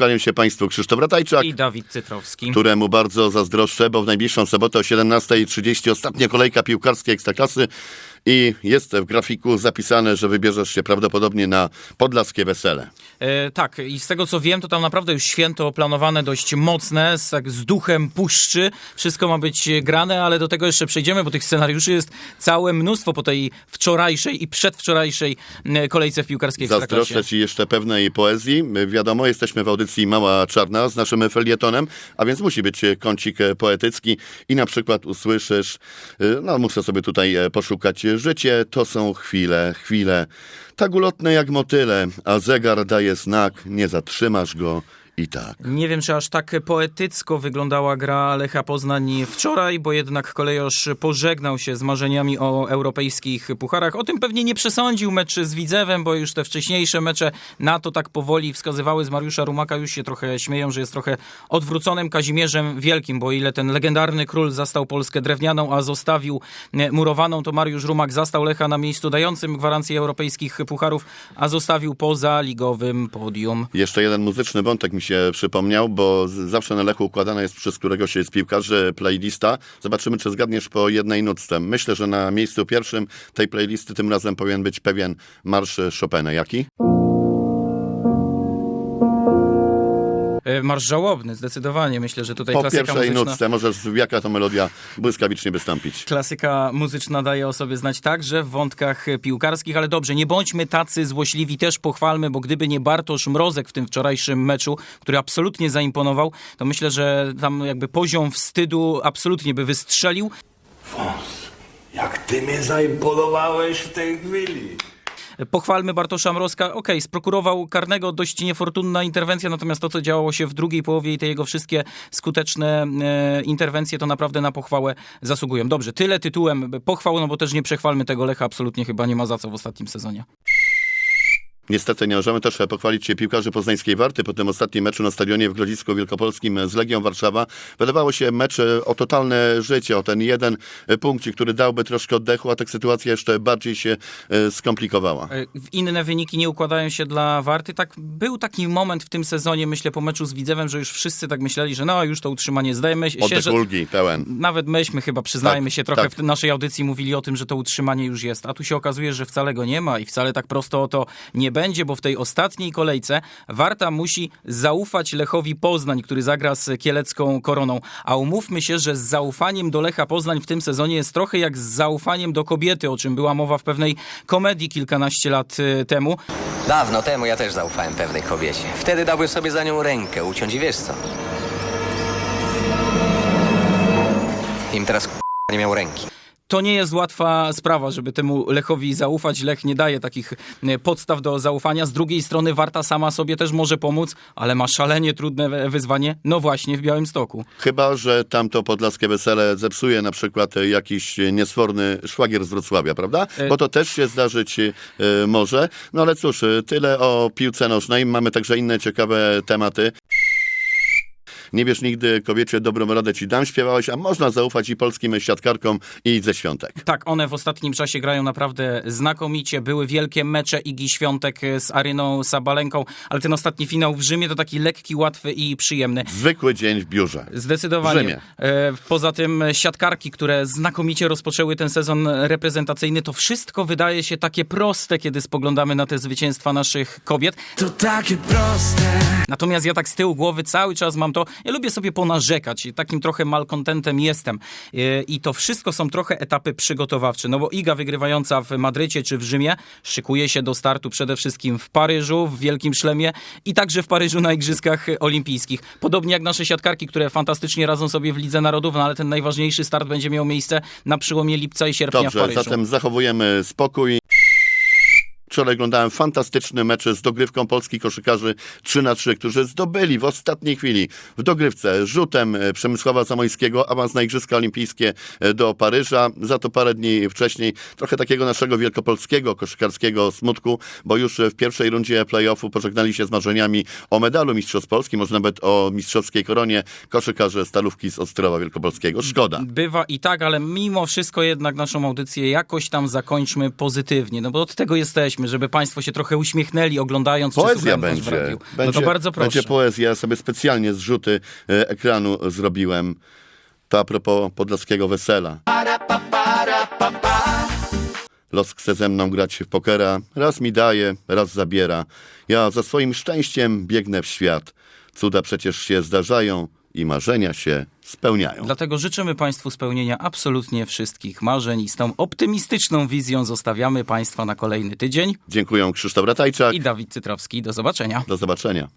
Kłaniam się Państwu Krzysztof Ratajczak. I Dawid Cytrowski. Któremu bardzo zazdroszczę, bo w najbliższą sobotę o 17.30 ostatnia kolejka piłkarskiej Ekstraklasy i jest w grafiku zapisane, że wybierzesz się prawdopodobnie na podlaskie wesele. E, tak, i z tego co wiem, to tam naprawdę już święto planowane dość mocne, z, tak, z duchem puszczy. Wszystko ma być grane, ale do tego jeszcze przejdziemy, bo tych scenariuszy jest całe mnóstwo po tej wczorajszej i przedwczorajszej kolejce w piłkarskiej Zazdroszczę. Ci jeszcze pewnej poezji. Wiadomo, jesteśmy w audycji Mała Czarna z naszym felietonem, a więc musi być kącik poetycki i na przykład usłyszysz, y, no muszę sobie tutaj e, życie to są chwile, chwile, tak ulotne jak motyle, a zegar daje znak, nie zatrzymasz go i tak. Nie wiem, czy aż tak poetycko wyglądała gra Lecha Poznań wczoraj, bo jednak kolejorz pożegnał się z marzeniami o europejskich pucharach. O tym pewnie nie przesądził mecz z Widzewem, bo już te wcześniejsze mecze na to tak powoli wskazywały z Mariusza Rumaka. Już się trochę śmieją, że jest trochę odwróconym Kazimierzem Wielkim, bo ile ten legendarny król zastał Polskę drewnianą, a zostawił murowaną, to Mariusz Rumak zastał Lecha na miejscu dającym gwarancję europejskich pucharów, a zostawił poza ligowym podium. Jeszcze jeden muzyczny wątek mi się przypomniał, bo zawsze na Lechu układana jest przez któregoś z piłkarzy playlista. Zobaczymy, czy zgadniesz po jednej nutce. Myślę, że na miejscu pierwszym tej playlisty tym razem powinien być pewien marsz Chopina. Jaki? Marsz żałobny, zdecydowanie. Myślę, że tutaj Po klasyka pierwszej muzyczna... nutce możesz jaka to melodia błyskawicznie wystąpić. Klasyka muzyczna daje o sobie znać także w wątkach piłkarskich, ale dobrze, nie bądźmy tacy złośliwi, też pochwalmy, bo gdyby nie Bartosz Mrozek w tym wczorajszym meczu, który absolutnie zaimponował, to myślę, że tam jakby poziom wstydu absolutnie by wystrzelił. Wąs, jak ty mnie zaimponowałeś w tej chwili. Pochwalmy Bartosza Mrozka. Okej, sprokurował karnego, dość niefortunna interwencja, natomiast to, co działo się w drugiej połowie i te jego wszystkie skuteczne e, interwencje, to naprawdę na pochwałę zasługują. Dobrze, tyle tytułem pochwał, no bo też nie przechwalmy tego Lecha, absolutnie chyba nie ma za co w ostatnim sezonie. Niestety nie możemy też pochwalić się piłkarzy poznańskiej Warty po tym ostatnim meczu na stadionie w Grodzisku Wielkopolskim z Legią Warszawa. Wydawało się mecz e, o totalne życie, o ten jeden punkcik, który dałby troszkę oddechu, a tak sytuacja jeszcze bardziej się e, skomplikowała. E, Inne wyniki nie układają się dla Warty. Tak, był taki moment w tym sezonie, myślę, po meczu z Widzewem, że już wszyscy tak myśleli, że no, już to utrzymanie zdajemy się, Oddech że ulgi pełen. nawet myśmy chyba, przyznajmy Tak, się, trochę tak. w naszej audycji mówili o tym, że to utrzymanie już jest. A tu się okazuje, że wcale go nie ma i wcale tak prosto o to nie będzie, bo w tej ostatniej kolejce Warta musi zaufać Lechowi Poznań, który zagra z kielecką koroną. A umówmy się, że z zaufaniem do Lecha Poznań w tym sezonie jest trochę jak z zaufaniem do kobiety, o czym była mowa w pewnej komedii kilkanaście lat y, temu. Dawno temu ja też zaufałem pewnej kobiecie. Wtedy dałbym sobie za nią rękę uciąć i wiesz co? Im teraz nie miał ręki. To nie jest łatwa sprawa, żeby temu Lechowi zaufać. Lech nie daje takich e, podstaw do zaufania. Z drugiej strony Warta sama sobie też może pomóc, ale ma szalenie trudne wyzwanie, no właśnie w Białymstoku. Chyba, że tamto podlaskie wesele zepsuje na przykład jakiś niesforny szwagier z Wrocławia, prawda? E- Bo to też się zdarzyć e, może. No ale cóż, tyle o piłce nożnej. Mamy także inne ciekawe tematy. Nie wiesz nigdy, kobiecie, dobrą radę ci dam, śpiewałeś, a można zaufać i polskim siatkarkom i ze świątek. Tak, one w ostatnim czasie grają naprawdę znakomicie. Były wielkie mecze Igi Świątek e, z Aryną Sabalenką, ale ten ostatni finał w Rzymie to taki lekki, łatwy i przyjemny. Zwykły dzień w biurze. Zdecydowanie. W Rzymie. E, Poza tym siatkarki, które znakomicie rozpoczęły ten sezon reprezentacyjny, to wszystko wydaje się takie proste, kiedy spoglądamy na te zwycięstwa naszych kobiet. To takie proste. Natomiast ja tak z tyłu głowy cały czas mam to, ja lubię sobie ponarzekać i takim trochę malkontentem jestem. E, I to wszystko są trochę etapy przygotowawcze, no bo Iga wygrywająca w Madrycie czy w Rzymie szykuje się do startu przede wszystkim w Paryżu, w Wielkim Szlemie i także w Paryżu na Igrzyskach Olimpijskich. Podobnie jak nasze siatkarki, które fantastycznie radzą sobie w Lidze Narodów, no ale ten najważniejszy start będzie miał miejsce na przełomie lipca i sierpnia w Dobrze, Paryżu. zatem zachowujemy spokój. Wczoraj oglądałem fantastyczny mecz z dogrywką polskich koszykarzy 3 na 3, którzy zdobyli w ostatniej chwili w dogrywce rzutem e, Przemysława Zamojskiego awans na Igrzyska Olimpijskie e, do Paryża. Za to parę dni wcześniej trochę takiego naszego wielkopolskiego koszykarskiego smutku, bo już w pierwszej rundzie play-offu pożegnali się z marzeniami o medalu Mistrzostw Polski, może nawet o mistrzowskiej koronie koszykarze Stalówki z Ostrowa Wielkopolskiego. Szkoda. Bywa i tak, ale mimo wszystko jednak naszą audycję jakoś tam zakończmy pozytywnie, no bo od tego jesteśmy. Chcieliśmy, żeby państwo się trochę uśmiechnęli oglądając czy Poezja w będzie. będzie. no to bardzo proszę. Będzie poezja. Ja sobie specjalnie zrzuty e, ekranu zrobiłem. To a propos podlaskiego wesela. Los chce ze mną grać w pokera. Raz mi daje, raz zabiera. Ja za swoim szczęściem biegnę w świat. Cuda przecież się zdarzają i marzenia się spełniają. Dlatego życzymy Państwu spełnienia absolutnie wszystkich marzeń i z tą optymistyczną wizją zostawiamy Państwa na kolejny tydzień. Dziękuję Krzysztof Ratajczak. I Dawid Cytrowski. Do zobaczenia. Do zobaczenia.